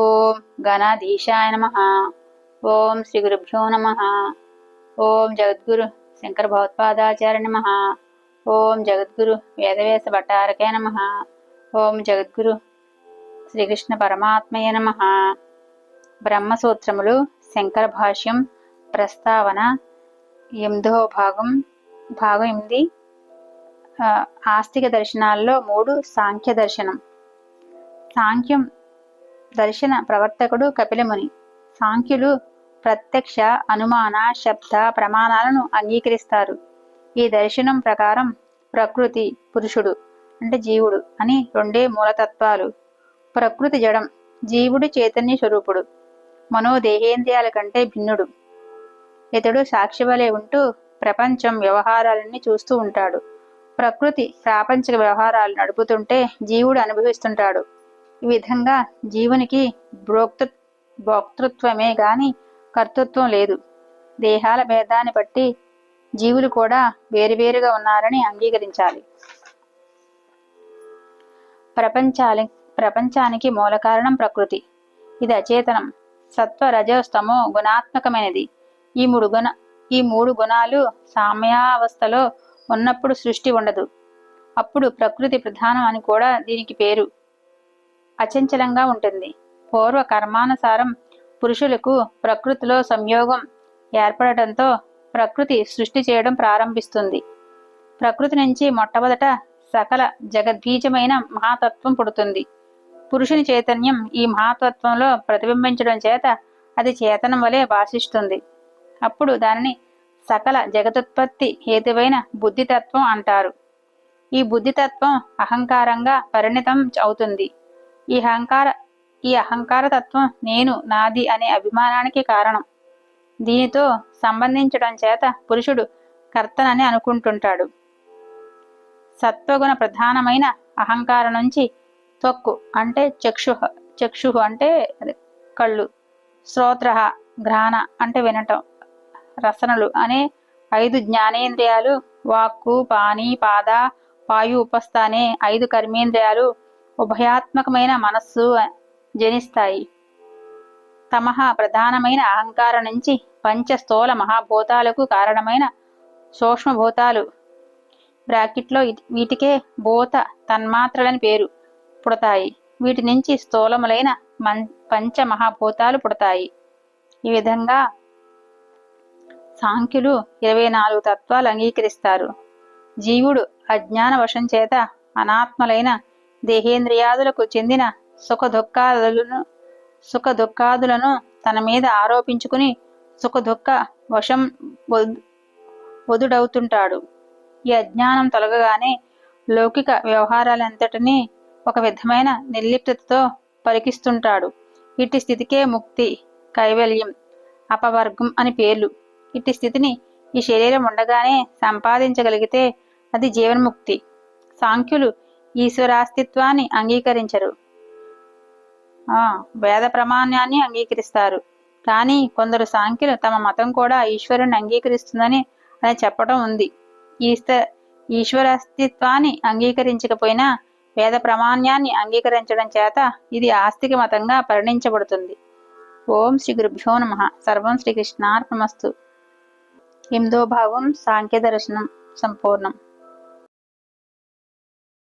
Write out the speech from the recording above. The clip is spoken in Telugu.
ఓం గణాధీశాయ నమ. ఓం శ్రీ గురుభ్యో నమ. ఓం జగద్గురు శంకర భగవత్పాదాచార్య నమ. ఓం జగద్గురు వేదవేశ భట్టారకే నమ. ఓం జగద్గురు శ్రీకృష్ణ పరమాత్మయ నమ. బ్రహ్మసూత్రములు శంకర భాష్యం ప్రస్తావన ఎనిమిదో భాగం భాగం ఎనిమిది ఆస్తిక దర్శనాల్లో మూడు సాంఖ్య దర్శనం. సాంఖ్యం దర్శన ప్రవర్తకుడు కపిలముని. సాంఖ్యులు ప్రత్యక్ష అనుమాన శబ్ద ప్రమాణాలను అంగీకరిస్తారు. ఈ దర్శనం ప్రకారం ప్రకృతి పురుషుడు అంటే జీవుడు అని రెండే మూలతత్వాలు. ప్రకృతి జడం జీవుడు చైతన్య స్వరూపుడు. మనోదేహేంద్రియాల కంటే భిన్నుడు. ఇతడు సాక్షివలే ఉంటూ ప్రపంచం వ్యవహారాలన్నీ చూస్తూ ఉంటాడు. ప్రకృతి ప్రాపంచిక వ్యవహారాలు నడుపుతుంటే జీవుడు అనుభవిస్తుంటాడు. ఈ విధంగా జీవునికి భోక్త భోక్తృత్వమే గాని కర్తృత్వం లేదు. దేహాల భేదాన్ని బట్టి జీవులు కూడా వేరువేరుగా ఉన్నారని అంగీకరించాలి. ప్రపంచాలి ప్రపంచానికి మూల కారణం ప్రకృతి. ఇది అచేతనం. సత్వ రజస్తమో గుణాత్మకమైనది. ఈ మూడు గుణ ఈ మూడు గుణాలు సామ్యావస్థలో ఉన్నప్పుడు సృష్టి ఉండదు. అప్పుడు ప్రకృతి ప్రధానం అని కూడా దీనికి పేరు. అచంచలంగా ఉంటుంది. పూర్వ కర్మానుసారం పురుషులకు ప్రకృతిలో సంయోగం ఏర్పడటంతో ప్రకృతి సృష్టి చేయడం ప్రారంభిస్తుంది. ప్రకృతి నుంచి మొట్టమొదట సకల జగద్బీజమైన మహాతత్వం పుడుతుంది. పురుషుని చైతన్యం ఈ మహాతత్వంలో ప్రతిబింబించడం చేత అది చేతనం వలె భాషిస్తుంది అప్పుడు దానిని సకల జగదుత్పత్తి హేతువైన బుద్ధితత్వం అంటారు. ఈ బుద్ధితత్వం అహంకారంగా పరిణితం అవుతుంది. ఈ అహంకార ఈ అహంకార తత్వం నేను నాది అనే అభిమానానికి కారణం. దీనితో సంబంధించడం చేత పురుషుడు కర్తనని అనుకుంటుంటాడు. సత్వగుణ ప్రధానమైన అహంకారం నుంచి త్వక్కు అంటే చక్షు చక్షు అంటే కళ్ళు శ్రోత్ర ఘ్రాణ అంటే వినటం రసనలు అనే ఐదు జ్ఞానేంద్రియాలు వాక్కు పాని పాద వాయు ఉపస్థ అనే ఐదు కర్మేంద్రియాలు ఉభయాత్మకమైన మనస్సు జనిస్తాయి. తమహ ప్రధానమైన అహంకారం నుంచి పంచ స్థూల మహాభూతాలకు కారణమైన సూక్ష్మభూతాలు. బ్రాకెట్లో వీటికే భూత తన్మాత్రలని పేరు పుడతాయి. వీటి నుంచి స్థూలములైన మన్ పంచ మహాభూతాలు పుడతాయి. ఈ విధంగా సాంఖ్యులు ఇరవై నాలుగు తత్వాలు అంగీకరిస్తారు. జీవుడు అజ్ఞాన వశం చేత అనాత్మలైన దేహేంద్రియాదులకు చెందిన సుఖ దుఃఖాదులను సుఖ దుఃఖాదులను తన మీద ఆరోపించుకుని సుఖ దుఃఖ వశం వద్- వదుడవుతుంటాడు. ఈ అజ్ఞానం తొలగగానే లౌకిక వ్యవహారాలంతటినీ ఒక విధమైన నిర్లిప్తతో పరికిస్తుంటాడు. ఇట్టి స్థితికే ముక్తి కైవల్యం అపవర్గం అని పేర్లు. ఇట్టి స్థితిని ఈ శరీరం ఉండగానే సంపాదించగలిగితే అది జీవన్ముక్తి. సాంఖ్యులు ఈశ్వరాస్తిత్వాన్ని అంగీకరించరు. ఆ వేద ప్రమాణాన్ని అంగీకరిస్తారు. కానీ కొందరు సాంఖ్యులు తమ మతం కూడా ఈశ్వరుని అంగీకరిస్తుందని అని చెప్పడం ఉంది. ఈస్త ఈశ్వరాస్తిత్వాన్ని అంగీకరించకపోయినా వేద ప్రామాణ్యాన్ని అంగీకరించడం చేత ఇది ఆస్తిక మతంగా పరిణించబడుతుంది. ఓం శ్రీ గురుభ్యో నమ. సర్వం శ్రీకృష్ణార్పణమస్తు ఎనిమిదో భాగం సాంఖ్య దర్శనం సంపూర్ణం.